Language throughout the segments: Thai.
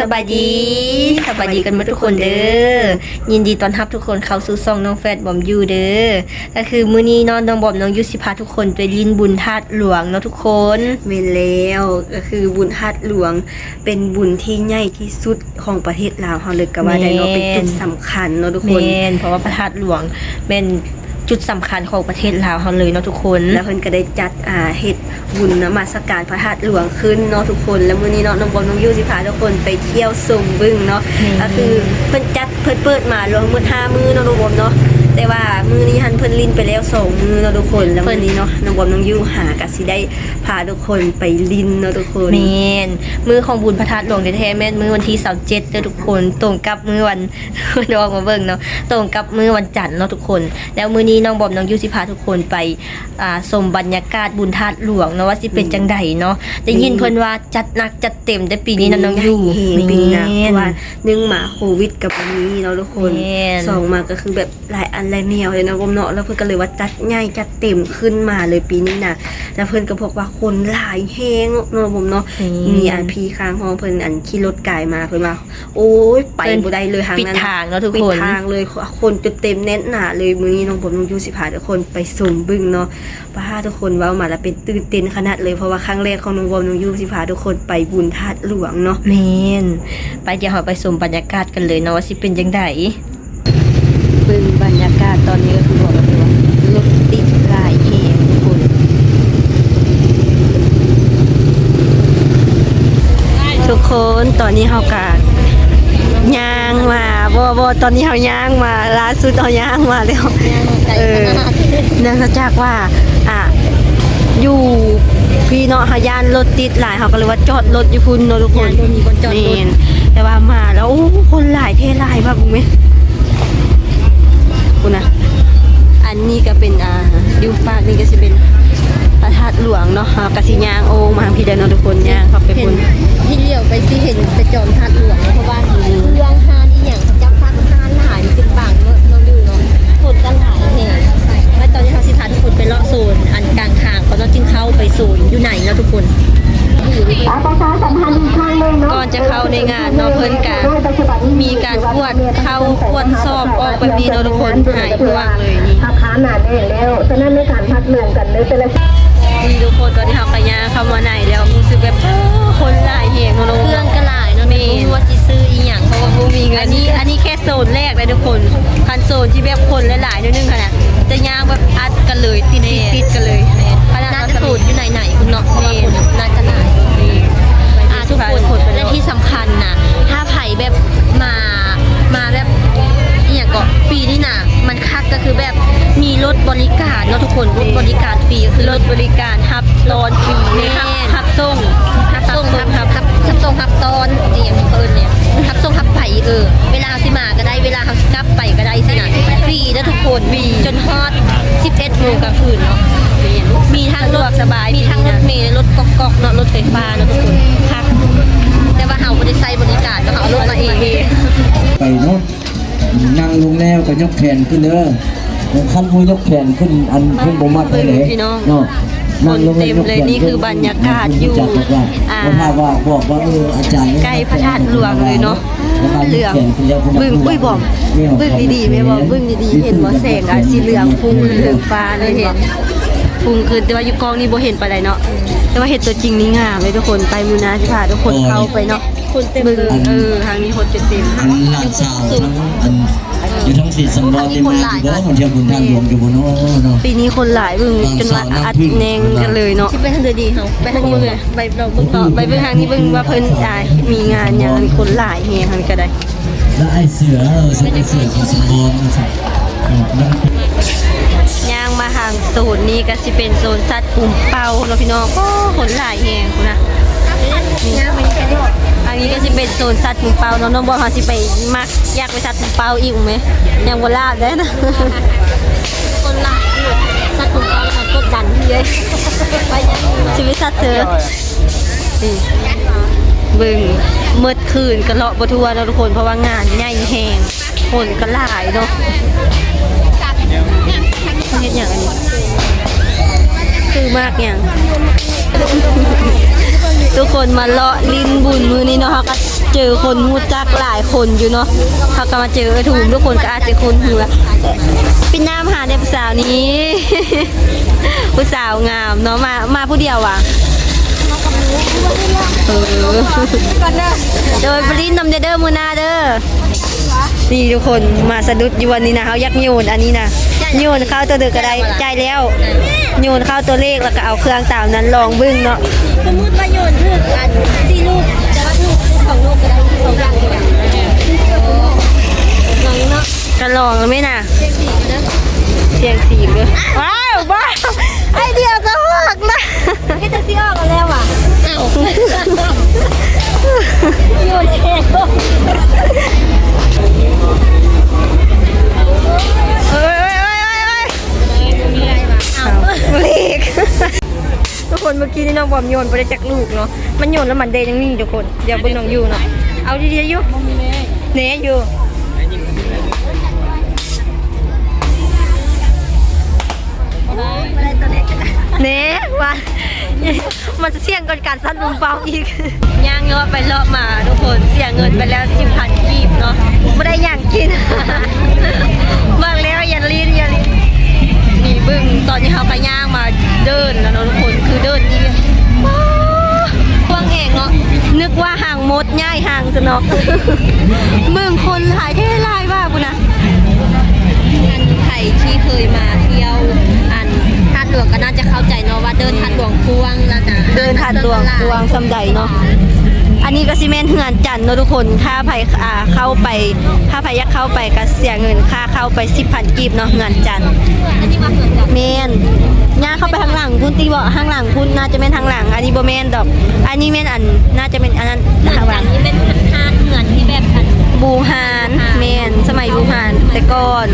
สบายดีสบายดีกันหมาทุกคนเด้อยินดีต้อนรับทุกคนเข้าสู่ซ่องน้องแฟดบอมยูเด้อก็คือมื้อนี้เนอนน้องบอมน้องยูสิพาทุกคนไปลินบุญธาตุหลวงเนาะทุกคนเมนแล้วก็คือบุญธาตุหลวง เป็นบุญที่ใหญ่ที่สุดของประเทศลาวเฮาเลยก็ว่าได้เนาะแม่นเป็นจุดสำคัญเนาะทุกแมคนนเพราะว่าพระธาตุหลวงเป็น จุดสำคัญของประเทศลาวเขาเลยเนาะทุกคน แล้วเพิ่นก็ได้จัดอ่าเฮ็ดบุญนมัสการพระธาตุหลวงขึ้นเนาะทุกคน แล้วมื้อนี้เนาะน้องบอมน้องยูสิพาทุกคนไปเที่ยวชมบึ้งเนาะก็คือเพิ่นจัดเพิ่นเปิดมารวมมื้อ5มื้อเนาะน้องบอมเนาะ แต่ว่ามื้อนี้หันเพิ่นลินไปแล้วสองมื้อเนาะทุกคนแล้วมื้อนี้เนาะน้องบอมน้องยูหาก็สิได้พาทุกคนไปลินเนาะทุกคนแมนมือของบุญพระธาตุหลวงแท้ๆแม่นมือวันที่27เด้อทุกคนตรงกับมือวันน้องมาเบิ่งเนาะตรงกับมือวันจันทร์เนาะทุกคน แล้วมื้อนี้น้องบอมน้องยูสิพาทุกคนไปอ่าชมบรรยากาศบุญธาตุหลวงเนาะว่าสิเป็นจังใดเนาะได้ยินเพิ่นว่าจัดหนักจัดเต็มแต่ปีนี้นะน้องยูเฮงปีนะเพราะว่าหนึ่งหมาโควิดกับอันนี้เนาะทุกคนแม่นสองมาก็คือแบบหลายอันหลายแนวเลยนะผมเนาะแล้วเพื่อนก็เลยว่าจัดใหญ่จัดเต็มขึ้นมาเลยปีนี้นะแล้วเพื่อนก็บอกว่าคนหลายแฮงเนาะผมเนาะอืมมีอันพีค้างห้องเพื่อนอันขี่รถกายมาเพื่อนมาโอ้ยไปเพิ่นบ่ได้เลยทางปิดนั้นทางเนาะทุกปิดคนทางเลยคนจนเต็มแน่นหนาเลยมื้อนี้น้องผมน้องยูสิพาทุกคนไปสมบึงเนาะป้าทุกคนเว้ามาแล้วเป็นตื่นเต้นขนาดเลยเพราะว่าครั้งแรกของน้องบอมน้องยูสิพาทุกคนไปบุญธาตุหลวงเนาะแมนไปเดี๋ยวเราไปชมบรรยากาศกันเลยเนาะว่าสิเป็นจังได เบิ่งบรรยากาศ ตอนนี้ก็คือบอกเลยว่ารถติดหลายแฮงทุกคนทุกคนตอนนี้เฮากะย่างมาบ่บ่ตอนนี้เฮาย่างมาล่าสุดเฮาย่างมาแล้วเออเนื่องจากว่าอะอยู่พี่เนาะเฮาย่านรถติดหลายเฮาก็เลยว่าจอดรถอยู่พุ่นเนาะทุกคนย่านบ่มีคนจอดรถแม่นแต่ว่ามาแล้วโอ้คนหลายเท่หลายมากบุ้งไหม คุณนะอันนี้ก็เป็นอ่าดิวฟากนี่ก็สิเป็นพระธาตุหลวงเนาะเฮากะสิย่างโอ้มาพี่เด้อเนาะทุกคนย่างเข้าไปเห็พุ่นนที่เลี้ยวไปที่เห็นแต่จอมธาตุหลวงเพราะว่าเครื่องฮานอีหยังเขาจับพักฮานหลายเป็นบางเนาะน้องดูเนาะหมดกันหลายแห่งแล้วตอนนี้เขาสิพาทุกคนไปเลาะโซนอันกลางทางเขาต้องจึงเข้าไปโซนอยู่ไหนเนาะทุกคนประชาสัมพันธ์อีกครั้งหนึ่งเนาะก่อนจะเข้าในงานเนาะเพิ่นกะ มีการกวดเข้ากวดสอบออกแบบนี้เนาะทุกคนหายกว้างเลยนี่ทับค้าหนาแน่แล้วฉะนั้นในการพัดเมืองกันเลยแต่ละนี่ทุกคนตอนนี้เขาไปยาเข้ามาไหนแล้วรู้สึกแบบคนหลายแห่งเนาะเครื่องก็หลายเนาะแม่รู้ว่าสิซื้ออีหยังเพราะว่าบ่มีเงินอันนี้อันนี้แค่โซนแรกเลยทุกคนคันโซนที่แบบคนหลายๆนิดนึงค่ะนะจะย่างแบบอัดกันเลยติดติดกันเลยขนาดสูตรอยู่ไหน รฟรีก็คือรถบริการฮับตอนฟรีฮับฮับส่งฮับส่งฮับฮับฮับฮับส่งฮับตอนนี่อย่างเพิ่นเนี่ยฮับส่งฮับไปเออ เวลาสิมาก็ได้เวลาเขาสิกลับไปก็ได้สินะฟรีนะทุกคนฟรีจนฮอด 11โมงกลางคืนเนาะมีทั้งรถสบาย มีทั้งรถเมล์รถกอกๆเนาะรถไฟฟ้าเนาะทุกคนคักแต่ว่าเฮาบ่ได้ใช้บริการเนาะเฮาเอารถมาเองไปเนาะนั่งลงแล้วก็ยกแขนขึ้นเด้อแล้ว ขั้นผู้ยกแขนขึ้นอันขึ้นบ่มัดเลยพี่น้องเนาะนั่งลงคนเต็มเลยนี่คือบรรยากาศอยู่จักบอกว่าอ่าว่าถ้าว่าบอกว่าเอออาจารย์ใกล้พระธาตุหลวงเลยเนาะเหลืองบึ้งอุ้ยบอมบึ้งดีๆไหม่บอมบึ้งดีๆเห็นบ่แสงอะสีเหลืองพุ่งเหลืองฟ้าเลยเห็นพุ่งคือแต่ว่าอยู่กล้องนี่บ่เห็นปานใดเนาะแต่ว่าเห็นตัวจริงนี่งามเลยทุกคนไปมูนาสิพาทุกคนเข้าไปเนาะคนเต็มเลยเออทางนี้คนเต็มอันหลานสาวทั้ง อันอยู่ทั้งสี่สำรองเต็มมาอยู่บ่มันเที่ยวบุญทางหลวงอยู่บ่เนาะเนาะปีนี้คนหลายเบิ่งจนว่าอัดแนงกันเลยเนาะไปทางเดดีเฮาไปทางมือไปเราเบิ่งต่อไปเบิ่งทางนี้เบิ่งว่าเพิ่นอ่ามีงานหยังมีคนหลายแฮงทางนี้ก็ได้แล้วไอ้เสือเออไอ้เสือของสมบูรณ์นะครับมันย่างมาทางโซนนี้ก็สิเป็นโซนสัตว์ปุ่มเป่าเนาะพี่น้องก็คนหลายแหงคุณนะอัน นี้ก็สิเป็นโซนสัตว์ปุ่มเป่าเนาะน้องบอลเขาสิไปมักอยากไปสัตว์ปุ่มเป่าอีกไหมยังบ่ลาบได้นะคนหลายอยู่สัตว์ปุ่มเป่ามันกดดันพี่เยไปชีวิตสัตว์เสือนี่เบิ่งเมื่อคืนก็เลาะบ่ทั่วเนะทุกคนเพราะว่างานใหญ่แหงคนก็หลายเนาะเฮ็ดอย่างอันนี้คือมากอย่าง ทุกคนมาเลาะลินบุญมือนี้เนาะเขาก็เจอคนมูจักหลายคนอยู่เนาะเขาก็มาเจอถูกทุกคนก็อาจจะคนหัวพี่น้ำหาในผู้สาวนี้ผู้สาวงามเนาะมามาผู้เดียวว่ะเออโดยบรินนำเด้อมือหนาเด้อนี่ทุกคนมาสะดุดอยู่วันนี้นะเขายักโยนอันนี้นะ โยนเข้าตัวเดือกระไดใจายแล้วโยนเข้าตัวเลขแล้วก็เอาเครื่องตามนั้นลองเบึ้งเนาะสมมติว่าโยนถึกอันสี่ลูกแต่ว่าลูกของลูกก็ได้สองอย่างเลยน้องเนาะจะลองแล้วไหมน่ะเจ็ดสี่นะเสียงสีเลยว้าวว้าวไอเดียก็หักนะก็จะซีออกกันแล้วอะอ้าวโยนเอง มื่อกี้นี่น้องบอมโยนไปได้จากลูกเนาะ มันโยนแล้วมันเดยังนิ่งทุกคน เดี๋ยวเบิ่งน้องอยู่เนาะ เอาดีๆอยู่เน่อยู่เน่ว่ามันจะเสี่ยงกับการซัดมุมเป่าอีกย่างเงาะไปเลาะมาทุกคนเสียเงินไปแล้วสิบพันกีบเนาะไม่ได้อย่างกินบอกแล้วอย่าลีนอย่าลีน นี่บึ้งตอนนี้เขาไปย่างมาเดินแล้วนะทุกคนคือเดินนี่ว้าวกว้างเองเนาะนึกว่าห่างมดง่ายห่างจะเนาะมึงคนหลายเท่ลายว่ากูนะอันไทยที่เคยมาเที่ยวอันทาดหลวงก็น่าจะเข้าใจเนาะว่าเดินทาดหลวงกวงแล้วนะเดินผ่านดวงดวงสำใดเนาะ อันนี้ก็ซีเมนเฮือนจันทน์เนาะทุกคนถ้าไผอ่าเข้าไปถ้าไผอยากเข้าไปก็เสียเงินค่าเข้าไปสิบพันกีบเนาะเฮือนจันทน์อันนี้มาเหมือนกันเมนย่างเข้าไปทางหลังพุ่นตีบอกทางหลังพุ่นน่าจะเป็นทางหลัง อันนี้บ่แมนดอก อันนี้แม่นอันน่าจะเป็นอันนั้นเหมือนทางหกัลันงนี่เป็นทานเหมือนที่แบบอันบูฮานเมนสมัยบูฮานแต่ก่อน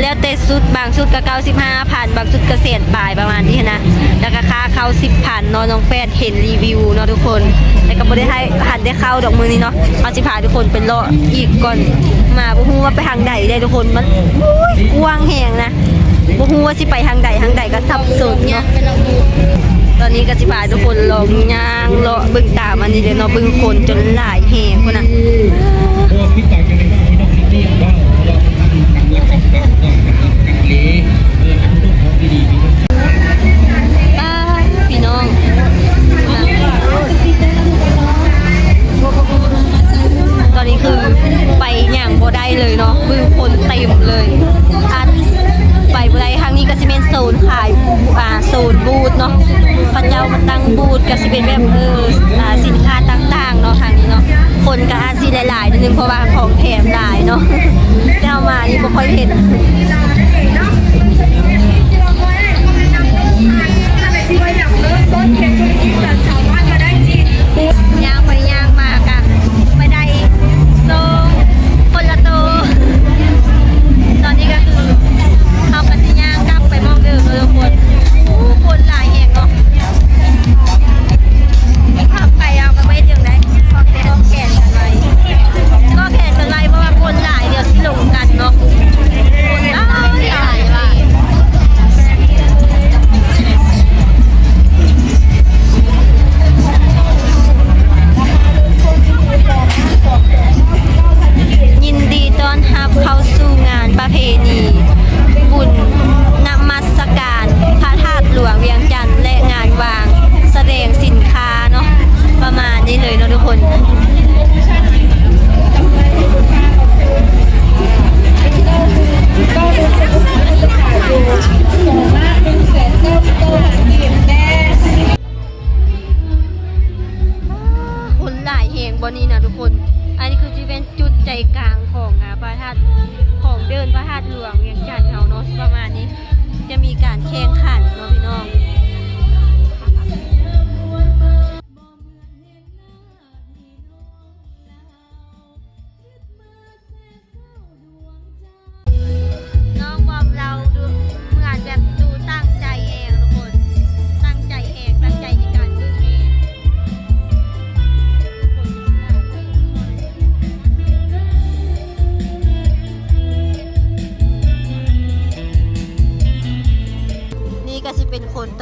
แล้วแต่สุดบางสุดก็เก้าสิบห้าพันบางสุดก็เศษปลายประมาณนี้นะแล้วก็ค่าเข้าสิบพันเนาะน้องแฟนเห็นรีวิวเนาะทุกคนแต่ก็บ่ได้ให้หันได้เข้าดอกมือนี้เนาะเอาสิพาทุกคนเป็นเลาะอีกก่อนมาบ่ฮู้ว่าไปทางใดได้ทุกคนมันกว้างแหงนะบ่ฮู้ว่าสิไปทางใดทางใดก็สับสนเนี่ยเนาะตอนนี้ก็สิพาทุกคนลองย่างเลาะบิ่งตามอันนี้เลยเนาะบิ่งคนจนหลายแหงพุ่นน่ะ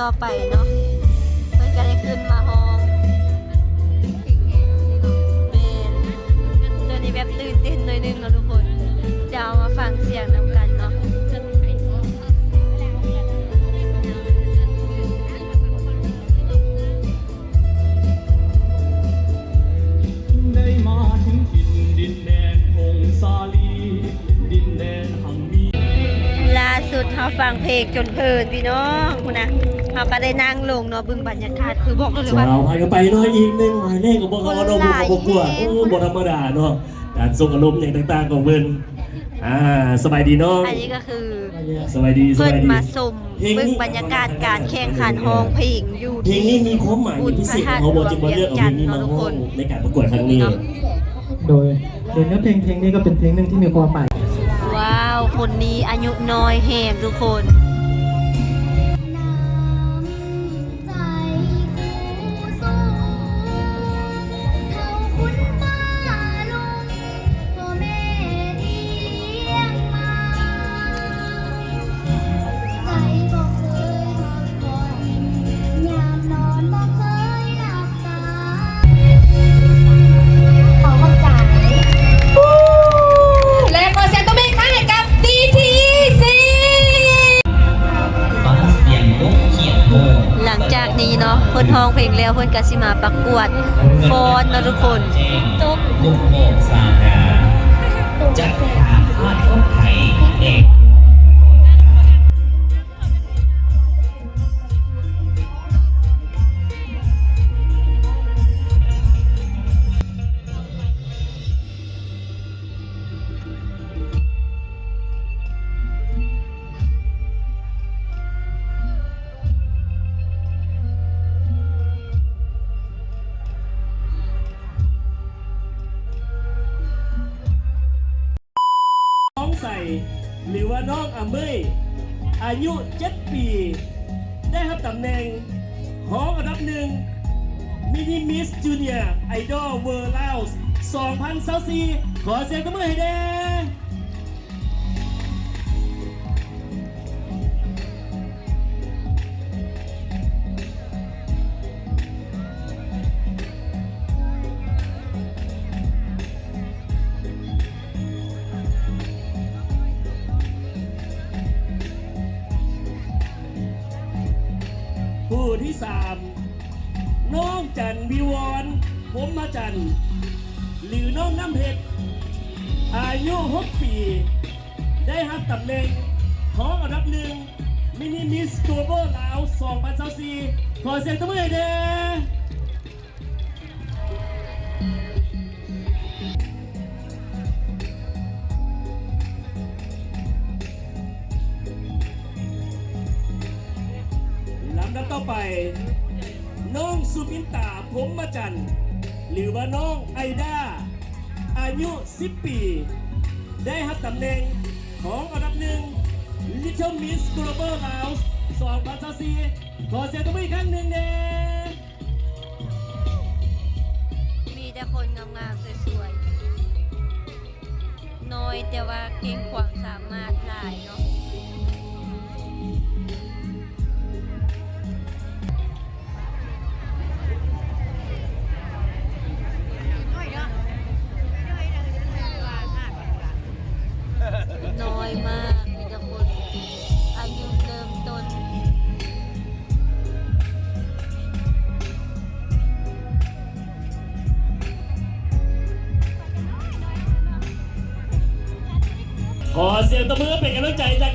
ต่อไปเนาะเพื่อนก็ได้ขึ้นมาห้องเป็นตอนนี้แบบตื่นเต้นหน่อยนึงเนาะทุกคนเดี๋ยวมาฟังเสียงน้ำกันเนาะล่าสุดเขาฟังเพลงจนเพลินพี่น้องคุณนะ เราก็ได้นั่งลงเนาะเบึงบรรยากาศคือบอกเลยว่าสาวพายกันไปเนาะอีกหนึ่งหมายเลขของพวกเขาเนาะพวกเขาพวกกลัวโอ้บธรรมดาเนาะการส่งอารมณ์อย่างต่างๆของเพิ่นอ่าสบายดีเนาะอันนี้ก็คือสบายดีสเพิ่นบายดี มาสมเบิ่งบรรยากาศการแข่งขันห้องเพลงอยู่เพลงที่นี้มีความหมายพิเศษของเขาบอกจึงมาเลือกเอาเพลงนี้มาห้องในการประกวดครั้งนี้ โดยโดยเนื้อเพลงเพลงนี้ก็เป็นเพลงหนึ่งที่มีความหมายว้าว คนนี้อายุน้อยแหมทุกคน ก็สิมาประกวดฟ้อนนะทุกคนลูกโป่สาดาจัดหาพาดคนไทยเอก อายุ 7 ปี ได้รับตำแหน่งของอันดับหนึ่งมินิมิสจูเนียร์ไอดอลเวิร์ลาวส์2024ขอเสียงตบมือให้แด่ผู้ สามน้องจันวิวรผมมาจัน หรือน้องน้ำเพชรอายุ6ปี ได้รับตำแหน่งของอันดับหนึ่งมินิมิสตัวโบลาว2024ขอเสียงตบมือให้ด่ลำดับต่อ ไป น้องสุมินตาผมมาจันทร์หรือว่าน้องไอดาอายุ 10 ปี ได้รับตำแหน่งของอันดับหนึ่ง Little Miss Global House 2024ขอเสียงตบมืออีกครั้งหนึ่งเน่มีแต่คนงามๆสวยๆ น้อยแต่ว่าเก่งความสามารถหลายเนาะ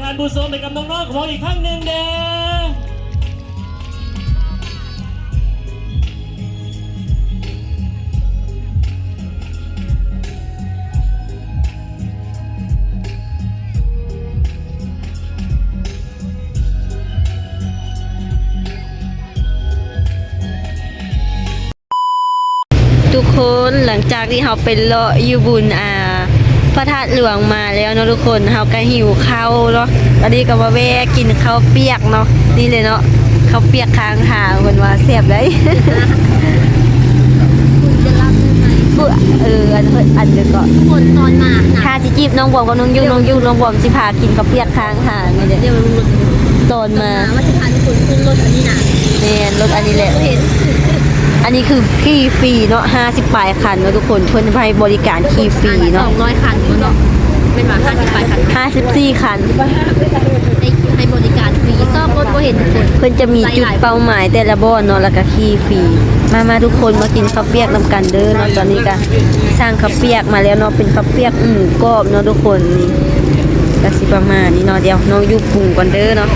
กานผู้ชมไปกับน้องๆของเราอีกครั้งหนึ่งเด้อทุกคนหลังจากที่เราไปเลาะอยู่บุญอา พระธาตุหลวงมาแล้วเนาะทุกคนเราก็หิวข้าวเนาะตอนนี้ก็มาแวะกินข้าวเปียกเนาะนี่เลยเนาะข้าวเปียกค้างหางคนว่าเสียบได้คุณจะรับได้ไหมปุ๊เอออันเพิ่นอันเดียวก็คนตอนมานะถ้าสิจีบน้องบอมกับน้องยูน้องยูน้องบอมสิพากินข้าวเปียกค้างหางนี่เด้เดี๋ยวมันรถตอนมาว่าจะพาทุกคนขึ้นรถอันนี้นะแม่นรถอันนี้แหละเห็น อันนี้คือขี่ฟรีเนาะ50ปลายคันเนาะทุกคนเพิ่นให้บริการขี่ฟรีสอเนาะงร้อยคันเนาะเป็นมาห้าสิบแปดคัน54คันให้ให้บริการฟรีซ่อมรถก็เห็นทุกคนเพิ่นจะมีจุดเป้าหมายแต่ละบ่อนเนาะแล้วก็ขี่ฟรีมามาทุกคนมากินข้าวเปียกนำกันเด้อเนาะตอนนี้ก็สร้างข้าวเปียกมาแล้วเนาะเป็นข้าวเปียกอืมกรอบเนาะทุกคนนี่ก็สิประมาณนี้เนาะเดี๋ยวน้องอยู่ปรุงก่อนเด้อเนาะ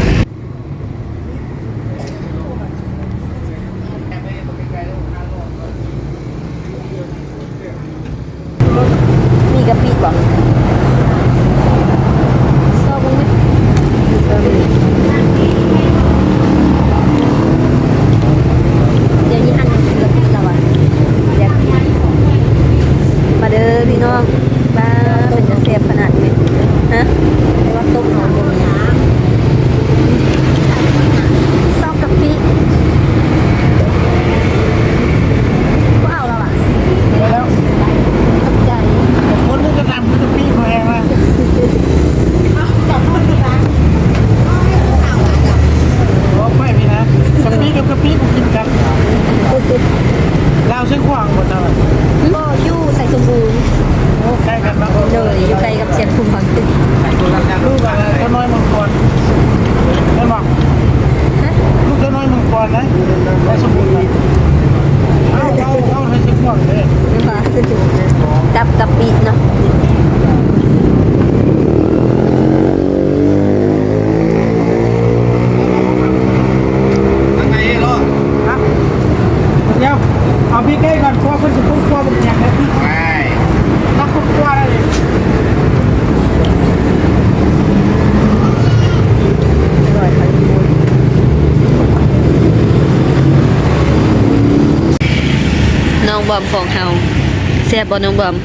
บบ่น้องบอม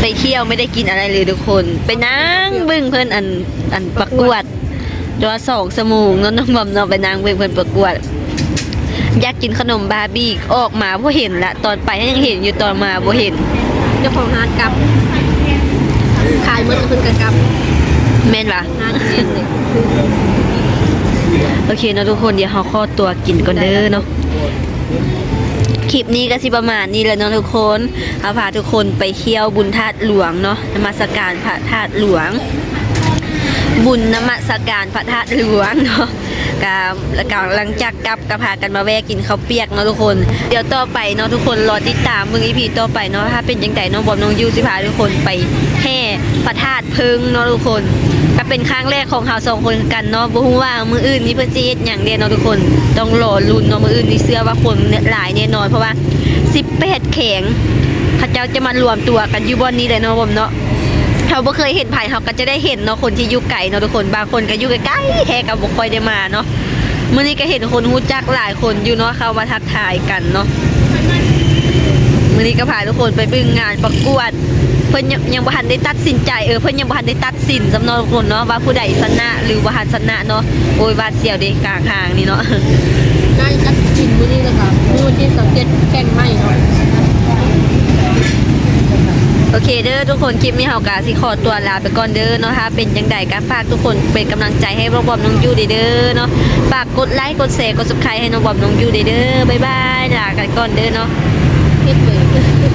ไปเที่ยวไม่ได้กินอะไรเลยทุกคน ไปนั่งเบึ้งเพื่อนอันอันประกวดตัวสองสมงเนาะน้องบอมเนาะไปนั่งเบึ้งเพื่อนประกวด อยากกินขนมบาร์บี้ออกมาบ่เห็นละตอนไปยังเห็นอยู่ตอนมาบ่เห็นเจ้าของร้านกับขายมื้อคืนกับกับแม่นปะร้านแม่นเลยโอเคเนาะทุกคนเดี๋ยวเราขอตัวกินก่อนเด้อเนาะ คลิปนี้ก็สิประมาณนี้แหล้วเนาะทุกคนเอาพาทุกคนไปเที่ยวบุญธาตุหลวงเนาะนมัสการพระธาตุหลวง บุญนมัสการพระธาตุหลวงเนาะกาแล้วก็หลังจากกลับก็พากันมาแวะกินข้าวเปียกเนาะทุกคน เดี๋ยวต่อไปเนาะทุกคนรอติดตามมึงอีพีต่อไปเนาะถ้าเป็นยังไงน้องบอมน้องยูสิพาทุกคนไปแห่พระธาตุเพิงเนาะทุกคน ก็เป็นครั้งแรกของเราสองคนกันเนาะบ่ฮู้ว่ามืออื่นนี่เพิ่นสิเฮ็ดหยังเด้เนาะทุกคน ต้องรอลุ้นเนาะมืออื่นนี่เชื่อว่าคนหลายแน่นอนเพราะว่า 18 แข็งเขาเจ้าจะมารวมตัวกันอยู่บ่อนนี้เลยเนาะผมเนาะเราบ่เคยเห็นไผ่เขาก็จะได้เห็นเนาะคนที่อยู่ไกลเนาะทุกคนบางคนก็อยู่ใกล้ๆแท้ก็บ่ค่อยได้มาเนาะมื้อนี้ก็เห็นคนฮู้จักหลายคนอยู่เนาะเขามาทักทายกันเนาะมื้อนี้ก็พาทุกคนไปบิ่งงานประกวด พิ่นยังยังบ่ทันได้ตัดสินใจเออเพิ่นยังบ่ทันได้ตัดสินสำหรับทุกคนเนาะว่าผู้ใดชนะหรือบ่ทันชนะเนาะโอ้ยบาดเสียวเด้กลางทางนี่เนาะได้จัดกินมื้อนี้เลยค่ะมื้อวันที่27แข่งใหม่เนาะโอเคเด้อทุกคนคลิปนี้เฮากะสิขอตัวลาไปก่อนเด้อเนาะถ้าเป็นจังใดก็ฝากทุกคนเป็นกำลังใจให้น้องบอมน้องยูเด้อเนาะฝากกดไลค์กดแชร์กด Subscribe ให้น้องบอมน้องยูเด้อบ๊ายบายลากันก่อนเด้อเนาะเฮ็ดเลย